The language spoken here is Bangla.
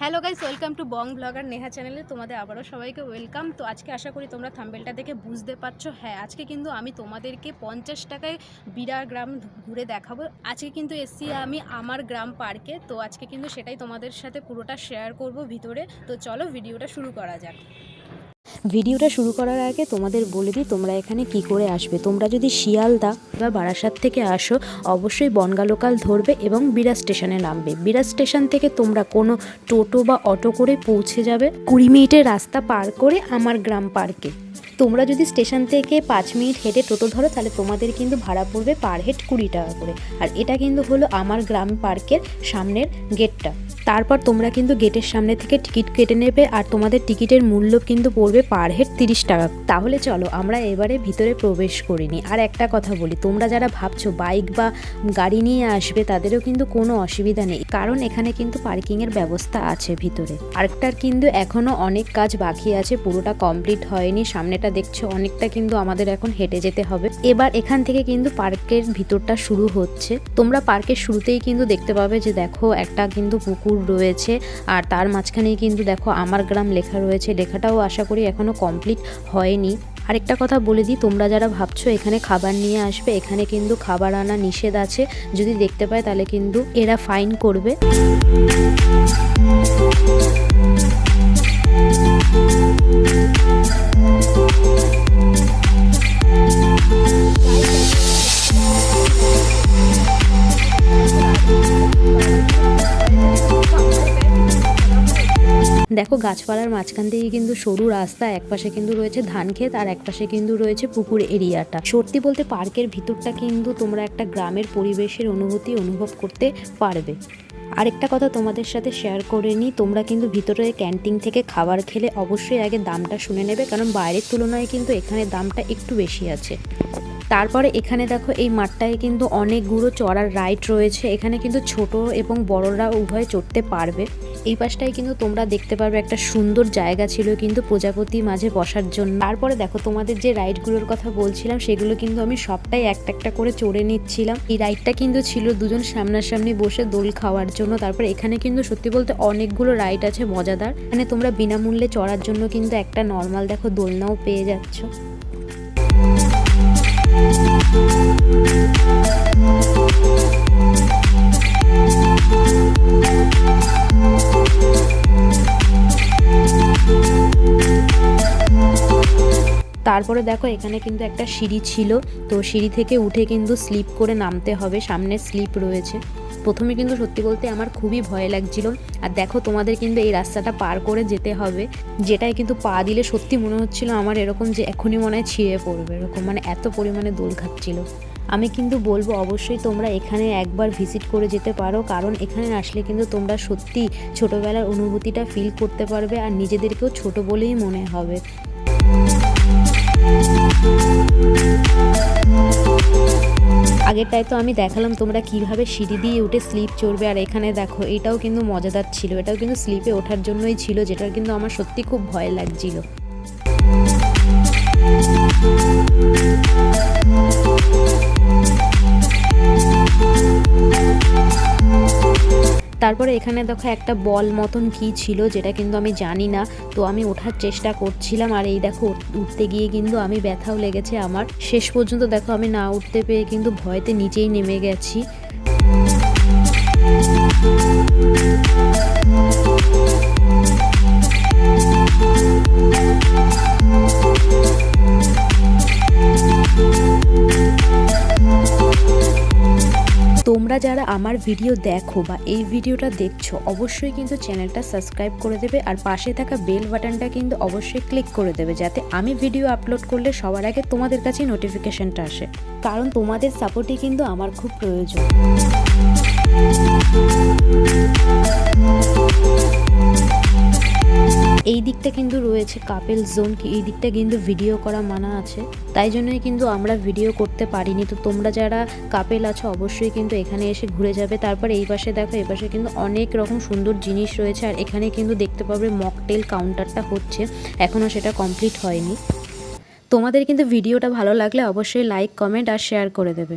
Hello guys welcome to Bong blogger Neha চ্যানেলে তোমাদের আবারও সবাইকে ওয়েলকাম তো আজকে আশা করি তোমরা থাম্বেলটা দেখে বুঝতে পারছ। হ্যাঁ আজকে কিন্তু আমি তোমাদেরকে পঞ্চাশ টাকায় বিরা গ্রাম ঘুরে দেখাবো। আজকে কিন্তু এসছি আমি আমার গ্রাম পার্কে তো আজকে কিন্তু সেটাই তোমাদের সাথে পুরোটা শেয়ার করব ভিতরে। তো চলো ভিডিওটা শুরু করা যাক। ভিডিওটা শুরু করার আগে তোমাদের বলে দিই তোমরা এখানে কি করে আসবে। তোমরা যদি শিয়ালদা বা বারাসাত থেকে আসো, অবশ্যই বনগা লোকাল ধরবে এবং বিরা স্টেশনে নামবে। বিরা স্টেশন থেকে তোমরা কোনো টোটো বা অটো করে পৌঁছে যাবে কুড়ি মিনিটের রাস্তা পার করে আমার গ্রাম পার্কে। তোমরা যদি স্টেশন থেকে পাঁচ মিনিট হেঁটে টোটো ধরো, তাহলে তোমাদের কিন্তু ভাড়া পড়বে পার হেড কুড়ি টাকা করে। আর এটা কিন্তু হলো আমার গ্রাম পার্কের সামনের গেটটা। তারপর তোমরা কিন্তু গেটের সামনে থেকে টিকিট কেটে নেবে আর তোমাদের টিকিটের মূল্য কিন্তু পড়বে পার হেড তিরিশ টাকা। তাহলে চলো, আমরা এবারে ভিতরে প্রবেশ করিনি। আর একটা কথা বলি, তোমরা যারা ভাবছ বাইক বা গাড়ি নিয়ে আসবে, তাদেরও কিন্তু কোনো অসুবিধা নেই। কারণ এখানে কিন্তু পার্কিংয়ের ব্যবস্থা আছে ভিতরে। পার্কটার কিন্তু এখনও অনেক কাজ বাকি আছে, পুরোটা কমপ্লিট হয়নি। সামনেটা দেখছ, অনেকটা কিন্তু আমাদের এখন হেঁটে যেতে হবে। এবার এখান থেকে কিন্তু পার্কের ভিতরটা শুরু হচ্ছে। তোমরা পার্কের শুরুতেই কিন্তু দেখতে পাবে যে দেখো, একটা কিন্তু পুকুর রয়েছে। আর তার মাঝখানেই কিন্তু দেখো আমার গ্রাম লেখা রয়েছে। লেখাটাও আশা করি এখনও কমপ্লিট হয়নি। আরেকটা কথা বলে দিই, তোমরা যারা ভাবছ এখানে খাবার নিয়ে আসবে, এখানে কিন্তু খাবার আনা নিষেধ আছে। যদি দেখতে পায় তাহলে কিন্তু এরা ফাইন করবে। দেখো গাছপালার মাঝখান থেকে কিন্তু সরু রাস্তা একপাশে কিন্তু রয়েছে ধান ক্ষেত আর একপাশে কিন্তু রয়েছে পুকুর এরিয়াটা। সত্যি বলতে পার্কের ভিতরটা কিন্তু তোমরা একটা গ্রামের পরিবেশের অনুভূতি অনুভব করতে পারবে। আরেকটা কথা তোমাদের সাথে শেয়ার করে নিই, তোমরা কিন্তু ভিতরে ক্যান্টিন থেকে খাবার খেলে অবশ্যই আগে দামটা শুনে নেবে, কারণ বাইরের তুলনায় কিন্তু এখানে দামটা একটু বেশি আছে। তারপরে এখানে দেখো এই মাঠটায় কিন্তু অনেকগুলো চড়ার রাইড রয়েছে, এখানে কিন্তু ছোট এবং বড়রা উভয় চড়তে পারবে। এই পাশটায় কিন্তু তোমরা দেখতে পারবে একটা সুন্দর জায়গা ছিল কিন্তু প্রজাপতি মাঝে বসার জন্য। তারপরে দেখো তোমাদের যে রাইডগুলোর কথা বলছিলাম, সেগুলো কিন্তু আমি সবটাই একটা একটা করে চড়ে নিচ্ছিলাম। এই রাইডটা কিন্তু ছিল দুজন সামনাসামনি বসে দোল খাওয়ার জন্য। তারপরে এখানে কিন্তু সত্যি বলতে অনেকগুলো রাইড আছে মজাদার। মানে তোমরা বিনামূল্যে চড়ার জন্য কিন্তু একটা নর্মাল দেখো দোলনাও পেয়ে যাচ্ছ। তারপরে দেখো এখানে কিন্তু একটা সিঁড়ি ছিল। তো সিঁড়ি থেকে উঠে কিন্তু স্লিপ করে নামতে হবে। সামনে স্লিপ রয়েছে। প্রথমে কিন্তু সত্যি বলতে আমার খুবই ভয় লাগছিল। আর দেখো তোমাদের কিন্তু এই রাস্তাটা পার করে যেতে হবে। যেটাই কিন্তু পা দিলে সত্যি মনে হচ্ছিল আমার এরকম যে এখনই মনে হয় ছিঁড়ে পড়বে, এরকম মানে এত পরিমাণে দোল খাচ্ছিল। আমি কিন্তু বলব অবশ্যই তোমরা এখানে একবার ভিজিট করে যেতে পারো। কারণ এখানে আসলে কিন্তু তোমরা সত্যি ছোটোবেলার অনুভূতিটা ফিল করতে পারবে। আর নিজেদেরকেও ছোট বলেই মনে হবে। আগেরটায় তো আমি দেখালাম তোমরা কীভাবে সিঁড়ি দিয়ে উঠে স্লিপ চড়বে, আর এখানে দেখো এটাও কিন্তু মজাদার ছিল, এটাও কিন্তু স্লিপে ওঠার জন্যই ছিল যেটা কিন্তু আমার সত্যি খুব ভয় লাগছিল। তারপরে এখানে দেখো একটা বল মতন কি ছিল যেটা কিন্তু আমি জানি না। তো আমি ওঠার চেষ্টা করছিলাম আর এই দেখো উঠতে গিয়ে কিন্তু আমি ব্যথাও লেগেছে আমার। শেষ পর্যন্ত দেখো আমি না উঠতে পেয়ে কিন্তু ভয়তে নিচেই নেমে গেছি। তোমরা যারা আমার ভিডিও দেখো বা এই ভিডিওটা দেখছ, অবশ্যই কিন্তু চ্যানেলটা সাবস্ক্রাইব করে দেবে আর পাশে থাকা বেল বাটনটা কিন্তু অবশ্যই ক্লিক করে দেবে যাতে আমি ভিডিও আপলোড করলে সবার আগে তোমাদের কাছে নোটিফিকেশানটা আসে। কারণ তোমাদের সাপোর্টই কিন্তু আমার খুব প্রয়োজন। দিকটা কিন্তু রয়েছে কাপেল জোন, কি এই দিকটা কিন্তু ভিডিও করা মানা আছে। তাই জন্যই কিন্তু আমরা ভিডিও করতে পারিনি। তো তোমরা যারা কাপেল আছো, অবশ্যই কিন্তু এখানে এসে ঘুরে যাবে। তারপর এই পাশে দেখো, এই পাশে কিন্তু অনেক রকম সুন্দর জিনিস রয়েছে। আর এখানে কিন্তু দেখতে পাবে মকটেল কাউন্টারটা হচ্ছে। এখনও সেটা কমপ্লিট হয়নি। তোমাদের কিন্তু ভিডিওটা ভালো লাগলে অবশ্যই লাইক কমেন্ট আর শেয়ার করে দেবে।